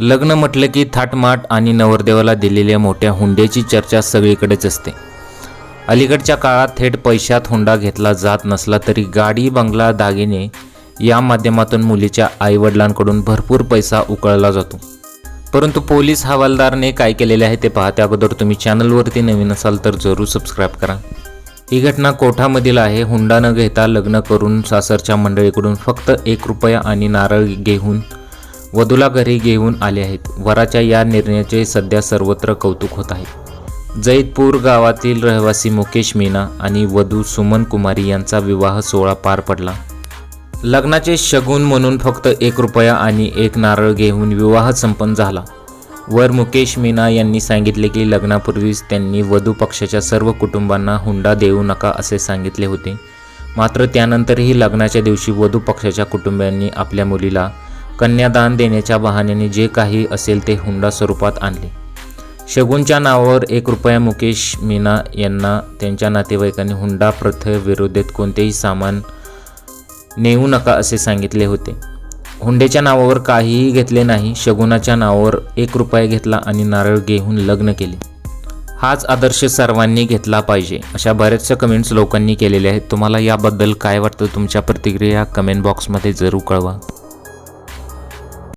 लग्न म्हटलं की थाटमाट आणि नवरदेवाला दिलेल्या मोठ्या हुंड्याची चर्चा सगळीकडेच असते. अलीकडच्या काळात थेट पैशात हुंडा घेतला जात नसला तरी गाडी बंगला दागिने या माध्यमातून मुलीच्या आईवडिलांकडून भरपूर पैसा उकळला जातो. परंतु पोलीस हवालदारने काय केलेले आहे ते पाहत्या अगोदर तुम्ही चॅनलवरती नवीन असाल तर जरूर सबस्क्राईब करा. ही घटना कोठामधील आहे. हुंडा न घेता लग्न करून सासरच्या मंडळीकडून फक्त एक रुपया आणि नारळ घेऊन वधूला घरी घेऊन आले आहेत. वराच्या या निर्णयाचे सध्या सर्वत्र कौतुक होत आहे. जैतपूर गावातील रहिवासी मुकेश मीना आणि वधू सुमन कुमारी यांचा विवाह सोहळा पार पडला. लग्नाचे शगुन म्हणून फक्त एक रुपया आणि एक नारळ घेऊन विवाह संपन्न झाला. वर मुकेश मीना यांनी सांगितले की लग्नापूर्वीच त्यांनी वधू पक्षाच्या सर्व कुटुंबांना हुंडा देऊ नका असे सांगितले होते. मात्र त्यानंतरही लग्नाच्या दिवशी वधू पक्षाच्या कुटुंबियांनी आपल्या मुलीला कन्यादान देण्याच्या बहाण्याने जे काही असेल ते हुंडा स्वरूपात आणले. शगुनच्या नावावर एक रुपया मुकेश मीना यांना त्यांच्या नातेवाईकांनी हुंडा प्रथेविरोधात कोणतेही सामान नेऊ नका असे सांगितले होते. हुंडेच्या नावावर काहीही घेतले नाही शगुनाच्या नावावर एक रुपया घेतला आणि नारळ घेऊन लग्न केले. हाच आदर्श सर्वांनी घेतला पाहिजे अशा बऱ्याचशा कमेंट्स लोकांनी केलेल्या आहेत. तुम्हाला याबद्दल काय वाटतं? तुमच्या प्रतिक्रिया कमेंट बॉक्समध्ये जरूर कळवा.